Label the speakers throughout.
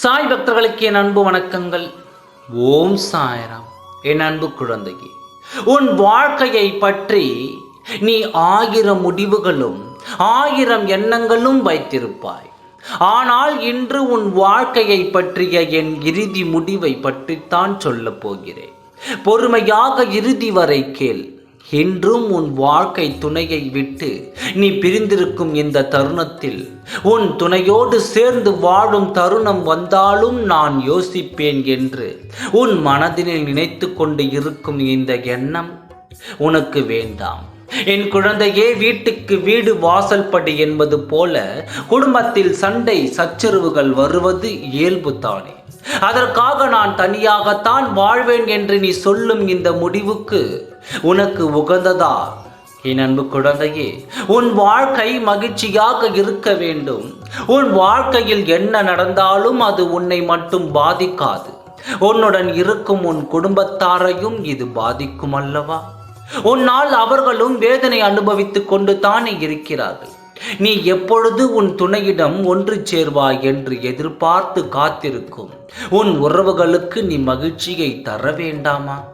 Speaker 1: சாய் பக்தர்களுக்கு என் அன்பு வணக்கங்கள். ஓம் சாய்ராம். என் அன்பு குழந்தையே உன் வாழ்க்கையை பற்றி நீ ஆயிரம் முடிவுகளும் ஆயிரம் எண்ணங்களும் வைத்திருப்பாய். ஆனால் இன்று உன் வாழ்க்கையை பற்றிய என் இறுதி முடிவை பற்றித்தான் சொல்லப் போகிறேன். பொறுமையாக இறுதி வரை கேள். என்றும் உன் வாழ்க்கை துணையை விட்டு நீ பிரிந்திருக்கும் இந்த தருணத்தில் உன் துணையோடு சேர்ந்து வாழும் தருணம் வந்தாலும் நான் யோசிப்பேன் என்று உன் மனதினில் நினைத்து கொண்டு இருக்கும் இந்த எண்ணம் உனக்கு வேண்டாம். என் குழந்தையே வீட்டுக்கு வீடு வாசல்படி என்பது போல குடும்பத்தில் சண்டை சச்சரவுகள் வருவது இயல்பு தானே. அதற்காக நான் தனியாகத்தான் வாழ்வேன் என்று நீ சொல்லும் இந்த முடிவுக்கு உனக்கு உகந்ததா? என் அன்பு குழந்தையே உன் வாழ்க்கை மகிழ்ச்சியாக இருக்க வேண்டும். உன் வாழ்க்கையில் என்ன நடந்தாலும் அது உன்னை மட்டும் பாதிக்காது. உன்னுடன் இருக்கும் உன் குடும்பத்தாரையும் இது பாதிக்கும் அல்லவா? உன்னால் அவர்களும் வேதனை அனுபவித்துக் கொண்டு தானே இருக்கிறார்கள். நீ எப்பொழுது உன் துணையிடம் ஒன்று சேர்வாய் என்று எதிர்பார்த்து காத்திருக்கும். உன் உறவுகளுக்கு நீ மகிழ்ச்சியை தர வேண்டாமா?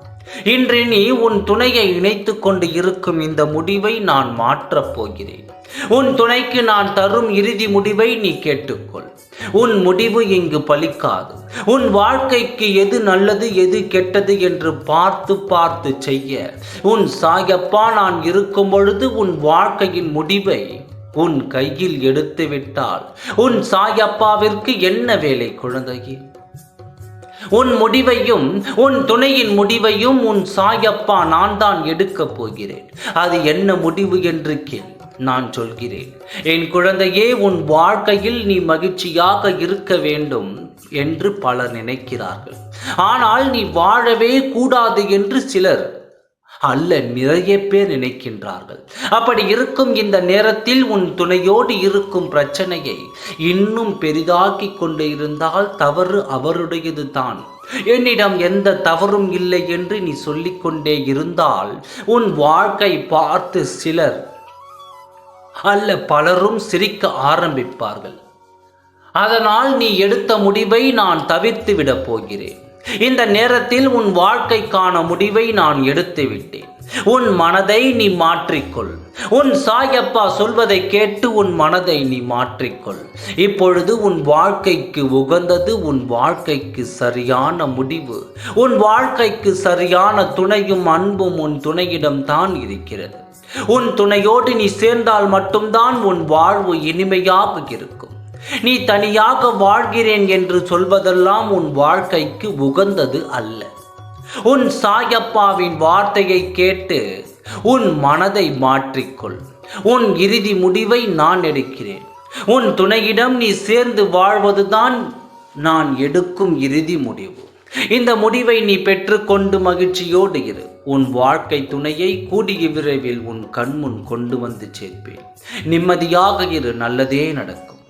Speaker 1: இன்று நீ உன் துணையை இணைத்து கொண்டு இருக்கும் இந்த முடிவை நான் மாற்றப் போகிறேன். உன் துணைக்கு நான் தரும் இறுதி முடிவை நீ கேட்டுக்கொள். உன் முடிவு இங்கு பலிக்காது. உன் வாழ்க்கைக்கு எது நல்லது எது கெட்டது என்று பார்த்து பார்த்து செய்ய. உன் சாயப்பா நான் இருக்கும் பொழுது உன் வாழ்க்கையின் முடிவை உன் கையில் எடுத்து விட்டால் உன் சாயப்பாவிற்கு என்ன வேலை குழந்தையே? உன் முடிவையும் உன் துணையின் முடிவையும் உன் சாயப்பா நான் தான் எடுக்கப் போகிறேன். அது என்ன முடிவு என்று கேள் நான் சொல்கிறேன். என் குழந்தையே உன் வாழ்க்கையில் நீ மகிழ்ச்சியாக இருக்க வேண்டும் என்று பலர் நினைக்கிறார்கள். ஆனால் நீ வாழவே கூடாது என்று சிலர் அல்ல நிறைய பேர் நினைக்கின்றார்கள். அப்படி இருக்கும் இந்த நேரத்தில் உன் துணையோடு இருக்கும் பிரச்சனையை இன்னும் பெரிதாக்கி கொண்டு இருந்தால் தவறு அவருடையது தான். என்னிடம் எந்த தவறும் இல்லை என்று நீ சொல்லிக்கொண்டே இருந்தால் உன் வாழ்க்கை பார்த்து சிலர் அல்ல பலரும் சிரிக்க ஆரம்பிப்பார்கள். அதனால் நீ எடுத்த முடிவை நான் தவிர்த்து விடப் போகிறேன். இந்த நேரத்தில் உன் வாழ்க்கைக்கான முடிவை நான் எடுத்துவிட்டேன். உன் மனதை நீ மாற்றிக்கொள். உன் சாயப்பா சொல்வதை கேட்டு உன் மனதை நீ மாற்றிக்கொள். இப்பொழுது உன் வாழ்க்கைக்கு உகந்தது உன் வாழ்க்கைக்கு சரியான முடிவு. உன் வாழ்க்கைக்கு சரியான துணையும் அன்பும் உன் துணையிடம் தான் இருக்கிறது. உன் துணையோடு நீ சேர்ந்தால் மட்டும்தான் உன் வாழ்வு இனிமையாக இருக்கும். நீ தனியாக வாழ்கிறேன் என்று சொல்வதெல்லாம் உன் வாழ்க்கைக்கு உகந்தது அல்ல. உன் சாயப்பாவின் வார்த்தையை கேட்டு உன் மனதை மாற்றிக்கொள். உன் இறுதி முடிவை நான் எடுக்கிறேன். உன் துணையிடம் நீ சேர்ந்து வாழ்வதுதான் நான் எடுக்கும் இறுதி முடிவு. இந்த முடிவை நீ பெற்றுக்கொண்டு மகிழ்ச்சியோடு இரு. உன் வாழ்க்கை துணையை கூடிய விரைவில் உன் கண்முன் கொண்டு வந்து சேர்ப்பேன். நிம்மதியாக இரு. நல்லதே நடக்கும்.